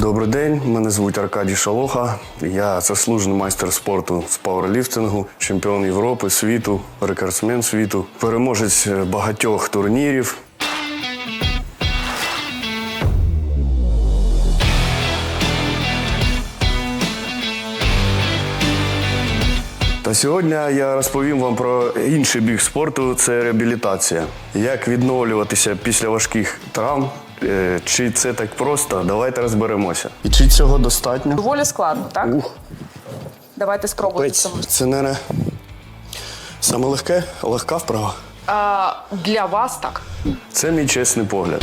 Добрий день, мене звуть Аркадій Шалоха. Я заслужений майстер спорту з пауерліфтингу, чемпіон Європи, світу, рекордсмен світу, переможець багатьох турнірів. Та сьогодні я розповім вам про інший біг спорту це реабілітація. Як відновлюватися після важких травм. Е, Чи це так просто? Давайте розберемося. І чи цього достатньо? Доволі складно, так? Ух. Давайте спробуємо Пець. це. Це не саме легке, легка вправа. А, для вас так. Це мій чесний погляд.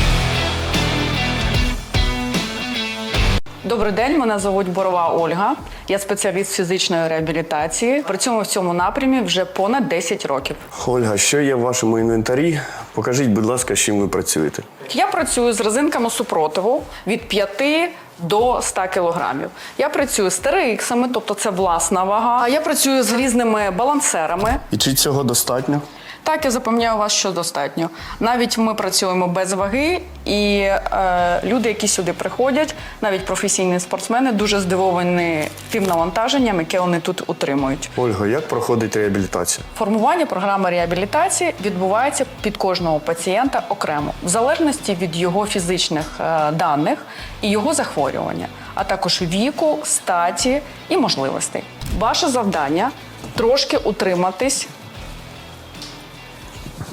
Добрий день, мене звуть Борова Ольга. Я спеціаліст фізичної реабілітації. Працюємо в цьому напрямі вже понад 10 років. Ольга, що є в вашому інвентарі? Покажіть, будь ласка, з чим ви працюєте. Я працюю з резинками супротиву від 5 до 100 кілограмів. Я працюю з TRX-ами, тобто це власна вага. Я працюю з різними балансерами. І чи цього достатньо? Так, я запевняю вас, що достатньо. Навіть ми працюємо без ваги, і е, люди, які сюди приходять, навіть професійні спортсмени, дуже здивовані тим навантаженням, яке вони тут утримують. Ольга, як проходить реабілітація? Формування програми реабілітації відбувається під кожного пацієнта окремо, в залежності від його фізичних е, даних і його захворювання, а також віку, статі і можливостей. Ваше завдання трошки утриматись.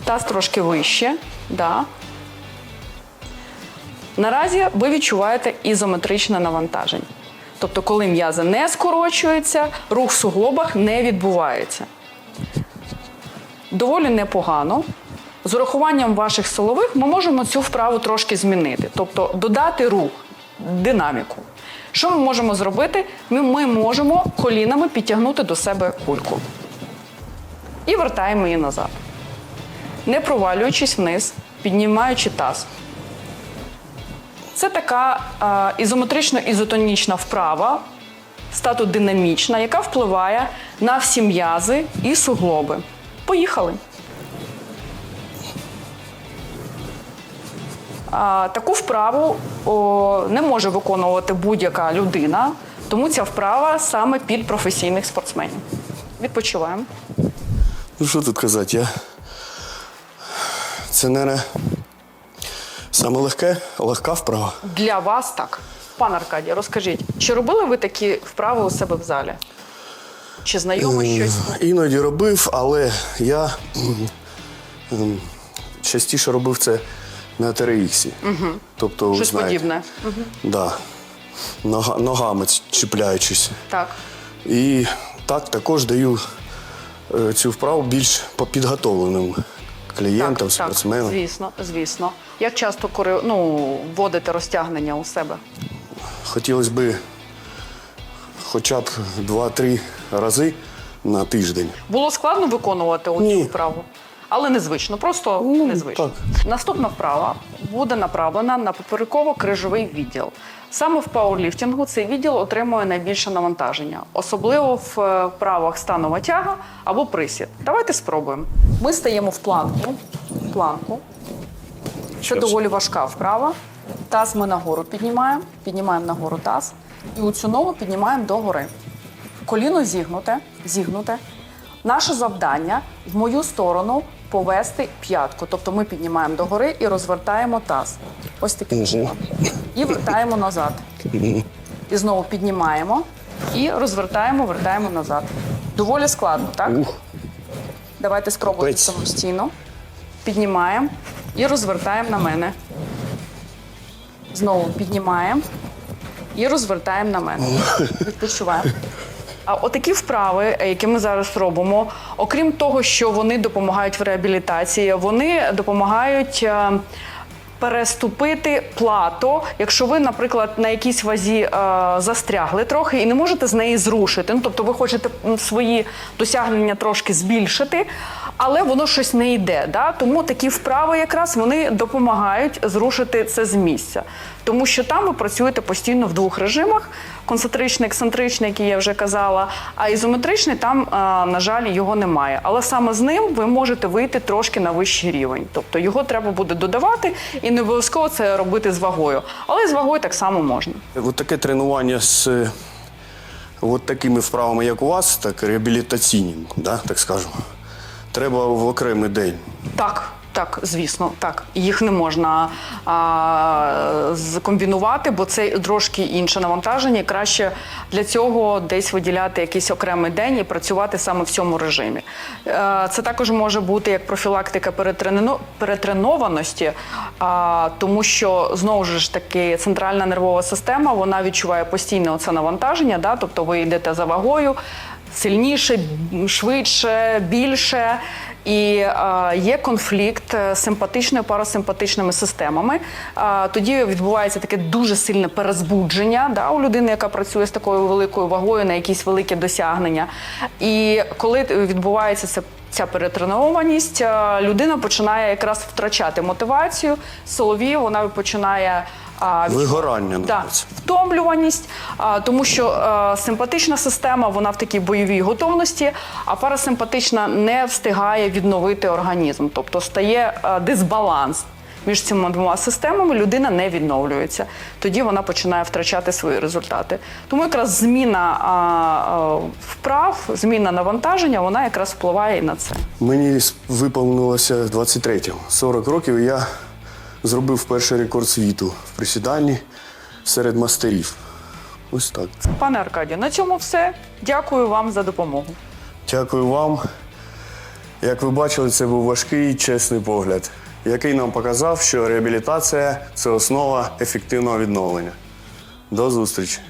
Таз трошки вище. Да. Наразі ви відчуваєте ізометричне навантаження. Тобто, коли м'язи не скорочуються, рух в суглобах не відбувається. Доволі непогано. З урахуванням ваших силових ми можемо цю вправу трошки змінити, тобто додати рух, динаміку. Що ми можемо зробити? Ми, ми можемо колінами підтягнути до себе кульку і вертаємо її назад не провалюючись вниз, піднімаючи таз. Це така ізометрично-ізотонічна вправа, статодинамічна, яка впливає на всі м'язи і суглоби. Поїхали. Таку вправу не може виконувати будь-яка людина, тому ця вправа саме під професійних спортсменів. Відпочиваємо. Ну що тут казати? Я... Це не саме легке, легка вправа. Для вас так. Пан Аркадій, розкажіть, чи робили ви такі вправи у себе в залі? Чи знайомо щось? Іноді робив, але я м, м, частіше робив це на TRX. Угу. Тобто, Щось знаєте, подібне? Да. Нога, ногами чіпляючись. Так. І так також даю е, цю вправу більш підготовленим клієнтам, так, спортсменам. Так, звісно, звісно. Як часто ну, вводите розтягнення у себе? Хотілося б хоча б 2-3 рази на тиждень. Було складно виконувати оцю Ні. вправу? Але незвично, просто незвично. Наступна вправа буде направлена на попереково-крижовий відділ. Саме в пауерліфтингу цей відділ отримує найбільше навантаження, особливо в е, вправах станова тяга або присід. Давайте спробуємо. Ми стаємо в планку. планку. Це доволі важка вправа. Таз ми нагору піднімаємо, піднімаємо нагору таз і у цю ногу піднімаємо догори. Коліно зігнуте, зігнуте. Наше завдання в мою сторону повести п'ятку. Тобто ми піднімаємо догори і розвертаємо таз. Ось таким чином. І вертаємо назад. І знову піднімаємо і розвертаємо, вертаємо назад. Доволі складно, так? Ух. Давайте спробуємо Капець. самостійно. Піднімаємо і розвертаємо на мене. Знову піднімаємо і розвертаємо на мене. Відпочиваємо. А отакі вправи, е, які ми зараз робимо, окрім того, що вони допомагають в реабілітації, вони допомагають. е, Переступити плато, якщо ви, наприклад, на якійсь вазі е, застрягли трохи і не можете з неї зрушити. Ну, тобто ви хочете свої досягнення трошки збільшити, але воно щось не йде. Да? Тому такі вправи якраз вони допомагають зрушити це з місця. Тому що там ви працюєте постійно в двох режимах: концентричний, ексцентричний, який я вже казала, а ізометричний там, на жаль, його немає. Але саме з ним ви можете вийти трошки на вищий рівень. Тобто його треба буде додавати і не обов'язково це робити з вагою. Але з вагою так само можна. От таке тренування з е, от такими вправами, як у вас, так реабілітаційні, да, так скажемо. Треба в окремий день. Так, так, звісно, так. Їх не можна а, закомбінувати, бо це трошки інше навантаження. Краще для цього десь виділяти якийсь окремий день і працювати саме в цьому режимі. Е, Це також може бути як профілактика перетренованості, а, тому що знову ж таки центральна нервова система вона відчуває постійне оце навантаження, да? тобто ви йдете за вагою. Сильніше, швидше, більше, і е, є конфлікт е, з симпатичною парасимпатичними системами. Е, тоді відбувається таке дуже сильне перезбудження да, у людини, яка працює з такою великою вагою на якісь великі досягнення. І коли відбувається це. Ця перетренованість, людина починає якраз втрачати мотивацію. Солові вона починає а, Вигорання, Да, втомлюваність, а, тому що е, симпатична система вона в такій бойовій готовності, а парасимпатична не встигає відновити організм, тобто стає е, дисбаланс. Між цими двома системами людина не відновлюється. Тоді вона починає втрачати свої результати. Тому якраз зміна а, а, вправ, зміна навантаження, вона якраз впливає і на це. Мені виповнилося 23-го. 40 років і я зробив перший рекорд світу в присіданні серед мастерів. Ось так. Пане Аркадію, на цьому все. Дякую вам за допомогу. Дякую вам. Як ви бачили, це був важкий, чесний погляд, який нам показав, що реабілітація це основа ефективного відновлення. До зустрічі!